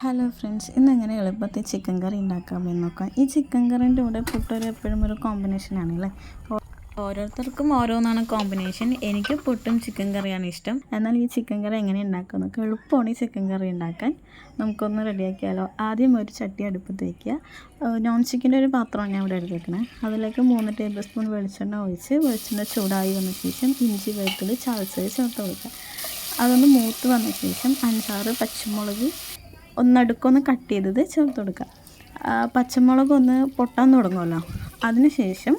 Hello friends ഇന്ന് എങ്ങനെ എളുപ്പത്തിൽ ചിക്കൻ കറി ഉണ്ടാക്കാമെന്ന് നോക്കാം ഈ ചിക്കൻ കറിന്റെ കൂടെ പുട്ടൊരു എപ്പോഴും ഒരു കോമ്പിനേഷനാണ് അല്ലേ? ഓരോരുത്തർക്കും ഓരോന്നാണ് കോമ്പിനേഷൻ എനിക്ക് പുട്ടും ചിക്കൻ കറിയാണ് ഇഷ്ടം. എന്നാൽ ഈ ചിക്കൻ കറി എങ്ങനെ ഉണ്ടാക്കുക നോക്കാം എളുപ്പമാണ് ഈ ചിക്കൻ കറി ഉണ്ടാക്കാൻ. നമുക്കൊന്ന് റെഡിയാക്കിയാലോ ആദ്യം ഒരു ചട്ടി അടുപ്പത്ത് വയ്ക്കുക നോൺ സ്റ്റിക്കിന്റെ ഒരു പാത്രമാണ് ഞാൻ ഇവിടെ എടുത്തേക്കണേ. അതിലേക്ക് മൂന്ന് ടേബിൾ സ്പൂൺ വെളിച്ചെണ്ണ ഒഴിച്ച് വെളിച്ചെണ്ണ ചൂടായി വന്ന ശേഷം ഇഞ്ചി വെളുത്തുള്ളി ചാൾസ് ചേർത്ത് കൊടുക്കുക. അതൊന്ന് മൂത്ത് വന്ന ശേഷം അഞ്ചാറ് പച്ചമുളക് ഒന്നടുക്കൊന്ന് കട്ട് ചെയ്തത് ചേർത്ത് കൊടുക്കുക. പച്ചമുളക് ഒന്ന് പൊട്ടാൻ തുടങ്ങുമല്ലോ. അതിന് ശേഷം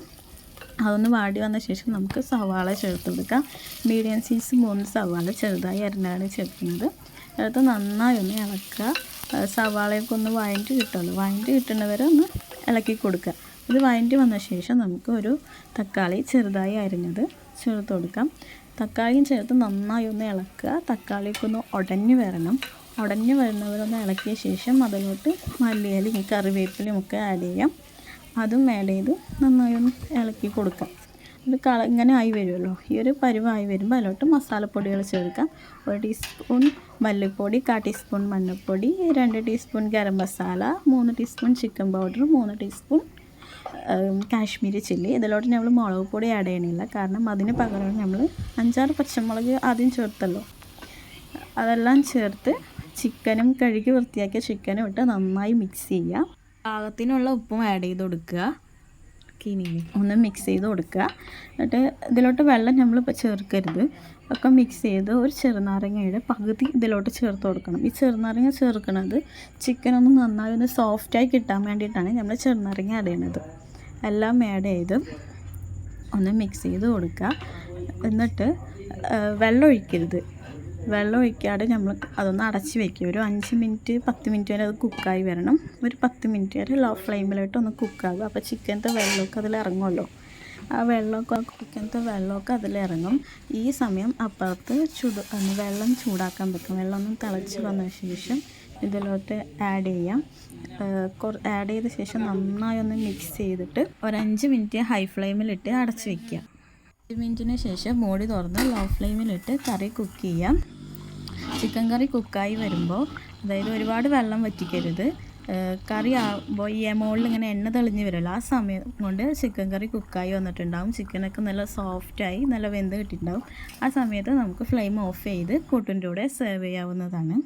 അതൊന്ന് വാടി വന്ന ശേഷം നമുക്ക് സവാള ചേർത്ത് കൊടുക്കാം. മീഡിയം സൈസ് മൂന്ന് സവാള ചെറുതായി അരിഞ്ഞാണ് ചേർക്കുന്നത്. അടുത്ത് നന്നായി ഒന്ന് ഇളക്കുക. സവാളയൊക്കെ ഒന്ന് വാങ്ങിട്ട് കിട്ടുമല്ലോ. വാങ്ങിട്ട് കിട്ടുന്നവരെ ഒന്ന് ഇളക്കി കൊടുക്കുക. ഇത് വാങ്ങിട്ട് വന്ന ശേഷം നമുക്ക് ഒരു തക്കാളി ചെറുതായി അരിഞ്ഞത് ചേർത്ത് കൊടുക്കാം. തക്കാളിയും ചേർത്ത് നന്നായി ഒന്ന് ഇളക്കുക. തക്കാളിയൊക്കെ ഒന്ന് ഉടഞ്ഞു വരണം. ഉടഞ്ഞു വരുന്നവരൊന്ന് ഇളക്കിയ ശേഷം അതിലോട്ട് മല്ലിയിലും കറിവേപ്പിലയും ഒക്കെ ആഡ് ചെയ്യാം. അതും ആഡ് ചെയ്ത് നന്നായി ഒന്ന് ഇളക്കി കൊടുക്കാം. ഇത് കള ഇങ്ങനെ ആയി വരുമല്ലോ ഈ ഒരു പരുവായി വരുമ്പോൾ അതിലോട്ട് മസാലപ്പൊടികൾ ചേർക്കാം. ഒരു ടീസ്പൂൺ മല്ലിപ്പൊടി കാ ടീസ്പൂൺ മഞ്ഞൾപ്പൊടി രണ്ട് ടീസ്പൂൺ ഗരം മസാല മൂന്ന് ടീസ്പൂൺ ചിക്കൻ പൗഡർ മൂന്ന് ടീസ്പൂൺ കാശ്മീരി ചില്ലി. ഇതിലോട്ട് നമ്മൾ മുളക് പൊടി ആഡ് ചെയ്യണില്ല. കാരണം അതിന് പകരം നമ്മൾ അഞ്ചാറ് പച്ചമുളക് ആദ്യം ചേർത്തല്ലോ. അതെല്ലാം ചേർത്ത് ചിക്കനും കഴുകി വൃത്തിയാക്കിയ ചിക്കനും ഇട്ട് നന്നായി മിക്സ് ചെയ്യുക. പാകത്തിനുള്ള ഉപ്പും ആഡ് ചെയ്ത് കൊടുക്കുക. ഒന്ന് മിക്സ് ചെയ്ത് കൊടുക്കുക. എന്നിട്ട് ഇതിലോട്ട് വെള്ളം നമ്മൾ ചേർക്കരുത്. ഒക്കെ മിക്സ് ചെയ്ത് ഒരു ചെറുനാരങ്ങയുടെ പകുതി ഇതിലോട്ട് ചേർത്ത് കൊടുക്കണം. ഈ ചെറുനാരങ്ങ ചേർക്കുന്നത് ചിക്കൻ ഒന്ന് നന്നായി ഒന്ന് സോഫ്റ്റായി കിട്ടാൻ വേണ്ടിയിട്ടാണ് നമ്മൾ ചെറുനാരങ്ങ ആഡ് ചെയ്യുന്നത്. എല്ലാം ആഡ് ചെയ്ത് ഒന്ന് മിക്സ് ചെയ്ത് കൊടുക്കുക. എന്നിട്ട് വെള്ളം ഒഴിക്കരുത്. വെള്ളം ഒഴിക്കാതെ നമ്മൾ അതൊന്ന് അടച്ച് വെക്കുക ഒരു അഞ്ച് മിനിറ്റ് പത്ത് മിനിറ്റ് വരെ അത് കുക്കായി വരണം. ഒരു പത്ത് മിനിറ്റ് വരെ ലോ ഫ്ലെയിമിലോട്ട് ഒന്ന് കുക്കാകും അപ്പോൾ ചിക്കനത്തെ വെള്ളമൊക്കെ അതിൽ ഇറങ്ങുമല്ലോ. ആ വെള്ളമൊക്കെ ചിക്കനത്തെ വെള്ളമൊക്കെ അതിലിറങ്ങും ഈ സമയം അപ്പുറത്ത് ചൂട് വെള്ളം ചൂടാക്കാൻ വെക്കും. വെള്ളം ഒന്ന് തിളച്ച് വന്ന ശേഷം ഇതിലോട്ട് ആഡ് ചെയ്യാം. ആഡ് ചെയ്ത ശേഷം നന്നായി ഒന്ന് മിക്സ് ചെയ്തിട്ട് ഒരു അഞ്ച് മിനിറ്റ് ഹൈ ഫ്ലെയിമിലിട്ട് അടച്ച് അഞ്ച് മിനിറ്റിന് ശേഷം മൂടി തുറന്ന് ലോ ഫ്ലെയിമിലിട്ട് കറി കുക്ക് ചെയ്യാം. ചിക്കൻ കറി കുക്കായി വരുമ്പോൾ അതായത് ഒരുപാട് വെള്ളം വറ്റിക്കരുത്. കറി ആകുമ്പോൾ ഈ എമോളിൽ ഇങ്ങനെ എണ്ണ തെളിഞ്ഞ് വരുമല്ലോ ആ സമയം കൊണ്ട് ചിക്കൻ കറി കുക്കായി വന്നിട്ടുണ്ടാവും. ചിക്കനൊക്കെ നല്ല സോഫ്റ്റായി നല്ല വെന്ത് കിട്ടിയിട്ടുണ്ടാവും. ആ സമയത്ത് നമുക്ക് ഫ്ലെയിം ഓഫ് ചെയ്ത് കൂട്ടിന്റെ കൂടെ സെർവ് ചെയ്യാവുന്നതാണ്.